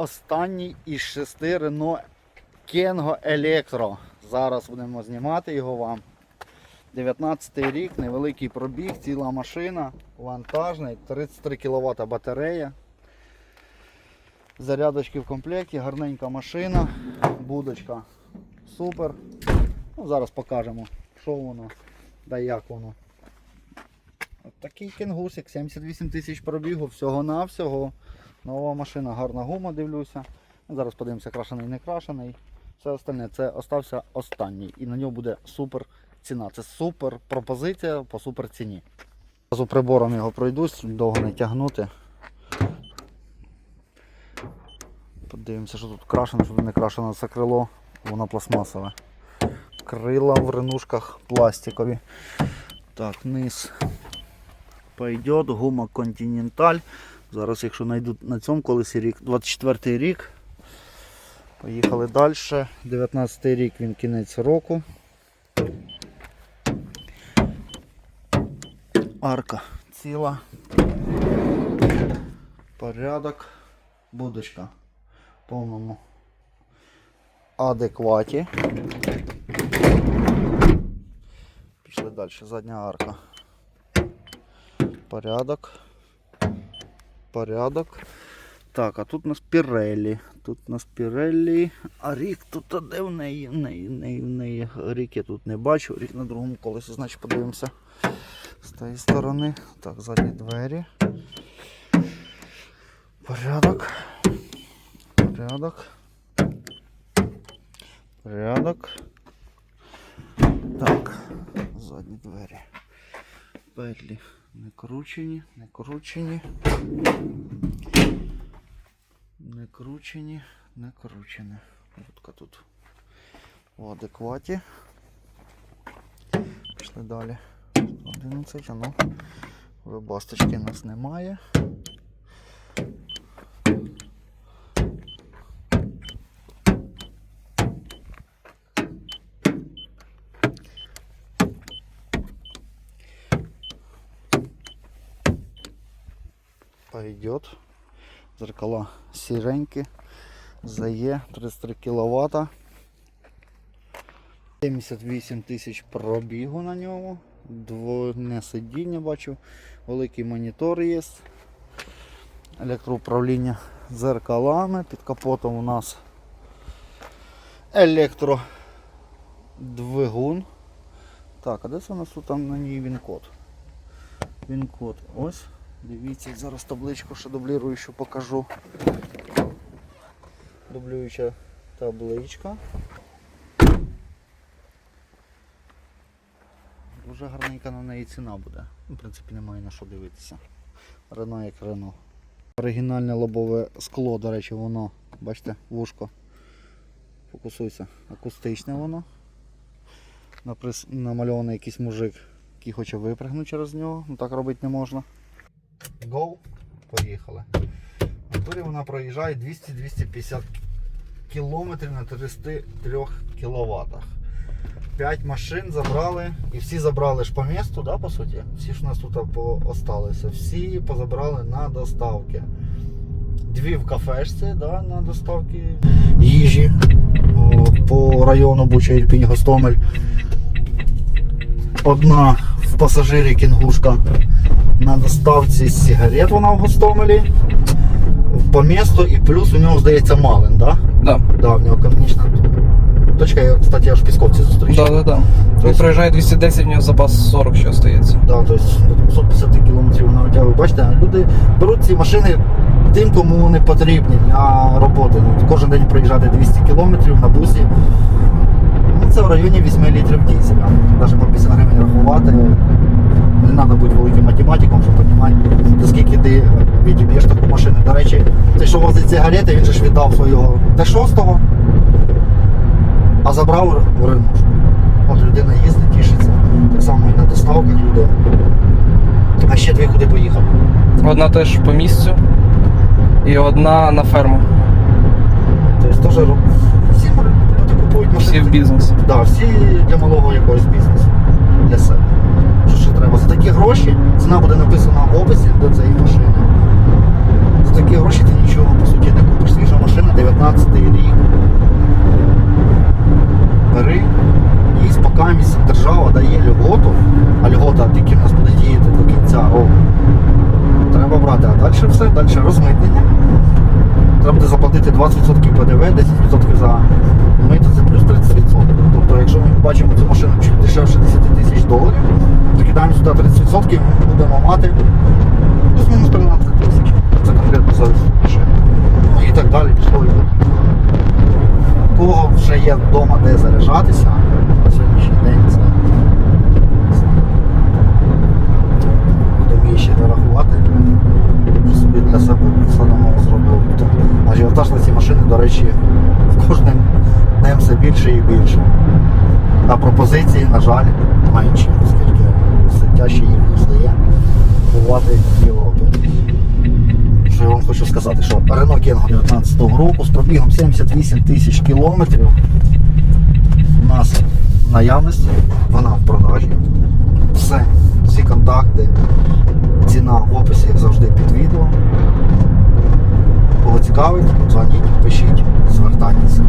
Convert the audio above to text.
останній із шести Renault Kengo Electro. Зараз будемо знімати його вам. 19 рік, невеликий пробіг, ціла машина, вантажний, 33 кВт батарея. Зарядочки в комплекті, гарненька машина, будочка супер. Ну, зараз покажемо, що воно да як воно. От такий кенгусик, 78 тисяч пробігу, всього-навсього. Нова машина, гарна гума, дивлюся. Зараз подивимося, крашений, не крашений. Все остальне це остався останній. І на нього буде супер ціна. Це супер пропозиція по супер ціні. Зразу прибором його пройдусь, довго не тягнути. Подивимося, що тут крашено, що тут не крашено. Це крило, воно пластмасове. Крила в ренушках пластикові. Так, низ пойдет, гума Continental. Зараз, якщо знайдуть на цьому колесі рік, 24 рік. Поїхали далі. 19 рік він кінець року. Арка ціла. Порядок. Будочка в повному адекваті. Пішли далі. Задня арка. Порядок. Порядок. Так, а тут у нас Пірелі. Тут у нас Пірелі. А рік тут а де в неї? В неї, в неї, в неї. Рік я тут не бачу. Рік на другому колесі, значить подивимося. З тієї сторони. Так, задні двері. Порядок. Порядок. Порядок. Так, задні двері. Петлі не кручені, не кручені. Не кручені, не кручені. Рудка тут в адекваті. Пішли далі. 11, а ну. Вибасточки нас немає. Пойдет. Зеркала сіренькі. ЗАЕ 33 кВт. 78 тисяч пробігу на ньому. Двойне сидіння бачу. Великий монітор є. Електроуправління зеркалами. Під капотом у нас електродвигун. Так, а де це у нас тут там на ній він-код? Він-код. Ось. Дивіться, зараз табличку ще дубліруючу покажу. Дублююча табличка. Дуже гарненька на неї ціна буде. В принципі, немає на що дивитися. Рено як Рено. Оригінальне лобове скло, до речі, воно, бачите, вушко. Фокусуйся. Акустичне воно. Наприс... Намальований якийсь мужик, який хоче випрыгнути через нього. Ну так робити не можна. Go. Поїхали. В натурі вона проїжджає 200-250 кілометрів на 33 кВт. 5 машин забрали і всі забрали ж по місту, да, по суті. Всі ж у нас тут осталися. Всі позабрали на доставки. Дві в кафешці да, на доставки їжі по району Буча, Ірпінь, Гостомель. Одна в пасажирі кінгушка на доставці сигарет вона в Гостомелі. По місту і плюс у нього, здається, Малин, да? Да. Да, в нього канонічна. Точка, я, кстати, я ж в Пісковці зустрічав. Да, да, да. Він Тобто- проїжджає 210, в нього запас 40 ще остається. Да, тобто до 250 кілометрів вона витягує. Бачите, люди беруть ці машини тим, кому вони потрібні для роботи. Ну, Кожен день проїжджати 200 кілометрів на бусі. Ну, це в районі 8 літрів дізеля. Сигарети, він же ж віддав свого Т6, а забрав в Ренушку. От людина їздить, тішиться. Так само і на доставках люди. А ще дві куди поїхав. Одна теж по місцю і одна на ферму. Тобто теж всі люди купують машини. Всі в бізнесі. Да, всі для малого якогось бізнесу. Для себе. Що ще треба? За такі гроші ціна буде написана в описі до цієї машини. все, далі розмитнення. Треба буде заплатити 20% ПДВ, 10% за мито, це плюс 30%. Тобто, якщо ми бачимо цю машину чуть дешевше 10 тисяч доларів, то кидаємо сюди 30% і ми будемо мати плюс-мінус 13 тисяч. Це конкретно за машину. Ну, і так далі пішло. Кого вже є вдома де заряджатися. Собі для себе самому зробив. Тобто, Ажіотаж на ці машини, до речі, з кожним днем все більше і більше. А пропозиції, на жаль, менші, оскільки все тяжче їх стає бувати в Європі. Що я вам хочу сказати, що Renault Kangoo 19 року з пробігом 78 тисяч кілометрів у нас в наявності, вона в продажі. Все, цікавить, дзвоніть, пишіть, звертайтеся.